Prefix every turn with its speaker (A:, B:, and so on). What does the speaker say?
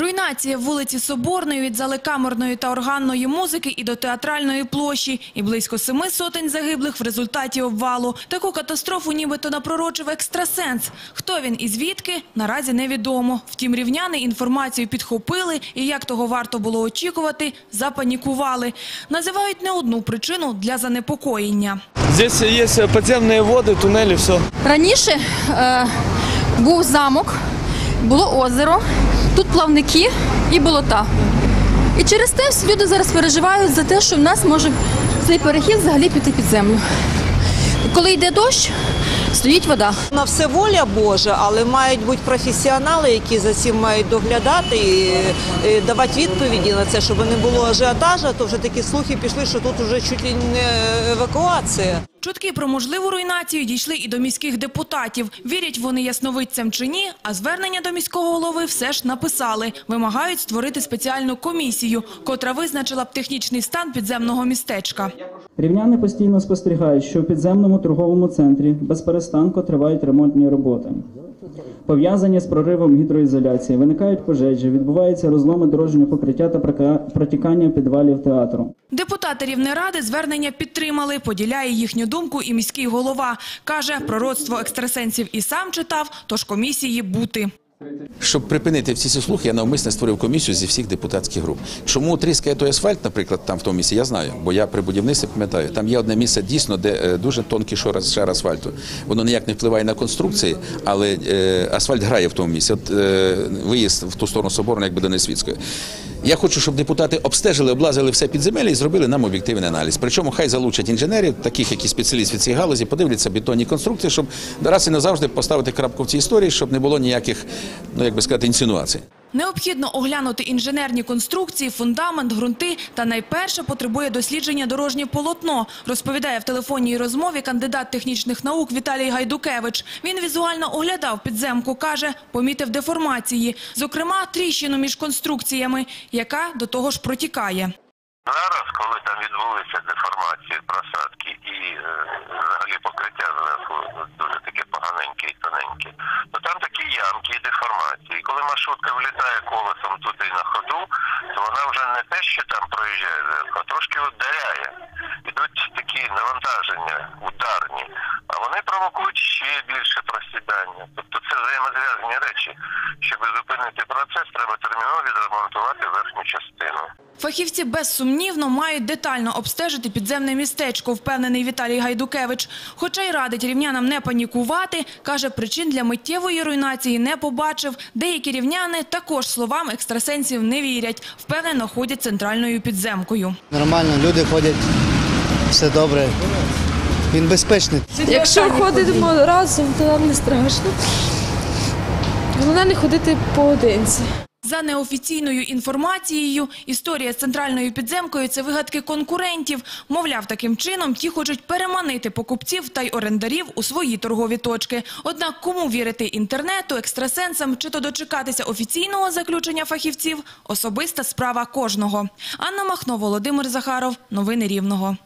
A: Руйнація вулиці Соборної від зали камерної та органної музики і до театральної площі. І близько семи сотень загиблих в результаті обвалу. Таку катастрофу нібито напророчив екстрасенс. Хто він і звідки, наразі невідомо. Втім, рівняни інформацію підхопили і, як того варто було очікувати, запанікували. Називають не одну причину для занепокоєння.
B: Здесь есть подземные воды, туннели, все.
C: Раніше е, був замок, було озеро, тут плавники і болота. І через те люди зараз переживають за те, що в нас може цей перехід взагалі піти під землю. Коли йде дощ, стоїть вода.
D: На все воля Божа, але мають бути професіонали, які за цим мають доглядати і давати відповіді на це, щоб не було ажіотажа, то вже такі слухи пішли, що тут вже чуть ли не евакуація.
A: Чутки про можливу руйнацію дійшли і до міських депутатів. Вірять вони ясновидцям чи ні, а звернення до міського голови все ж написали. Вимагають створити спеціальну комісію, котра визначила б технічний стан підземного містечка.
E: Рівняни постійно спостерігають, що в підземному торговому центрі без перестанку тривають ремонтні роботи. Пов'язані з проривом гідроізоляції, виникають пожежі, відбуваються розломи дорожнього покриття та протікання підвалів театру.
A: Депутати Рівнеради звернення підтримали, поділяє їхню думку і міський голова. Каже, пророцтво екстрасенсів і сам читав, тож комісії бути.
F: Щоб припинити всі ці слухи, я навмисне створив комісію зі всіх депутатських груп. Чому тріскає той асфальт, наприклад, там в тому місці, я знаю, бо я при будівництві пам'ятаю. Там є одне місце дійсно, де е, дуже тонкий шар, асфальту. Воно ніяк не впливає на конструкції, але е, асфальт грає в тому місці. От е, виїзд в ту сторону собору, якби до Несвітської. Я хочу, щоб депутати обстежили, облазили все підземелля і зробили нам об'єктивний аналіз. Причому хай залучать інженерів, таких, які спеціалісти в галузі, подивляться бетонні конструкції, щоб раз і назавжди поставити крапку в цій історії, щоб не було ніяких, ну як би сказати, інсинуацій.
A: Необхідно оглянути інженерні конструкції, фундамент, ґрунти та найперше потребує дослідження дорожнє полотно, розповідає в телефонній розмові кандидат технічних наук Віталій Гайдукевич. Він візуально оглядав підземку, каже, помітив деформації, зокрема тріщину між конструкціями, яка до того ж протікає.
G: Зараз, коли там відбулися деформації просадки і е, взагалі покриття зверху дуже таке поганеньке і тоненьке, то там такі ямки і деформації. Коли маршрутка влітає колесом туди на ходу, то вона вже не те, що там проїжджає а трошки ударяє. Ідуть такі навантаження ударні, а вони провокують ще більше просідання. Тобто це взаємозв'язані речі. Щоб зупинити процес, треба терміново відремонтувати верхню частину.
A: Фахівці безсумнівно мають детально обстежити підземне містечко, впевнений Віталій Гайдукевич. Хоча й радить рівнянам не панікувати, каже, причин для миттєвої руйнації не побачив. Деякі рівняни також словам екстрасенсів не вірять, впевнено ходять центральною підземкою.
H: Нормально, люди ходять, все добре. Він безпечний.
I: Якщо ходимо разом, то нам не страшно. Головне не ходити поодинці.
A: За неофіційною інформацією, історія з центральною підземкою – це вигадки конкурентів. Мовляв, таким чином ті хочуть переманити покупців та й орендарів у свої торгові точки. Однак кому вірити інтернету, екстрасенсам чи то дочекатися офіційного заключення фахівців – особиста справа кожного. Анна Махно, Володимир Захаров. Новини Рівного.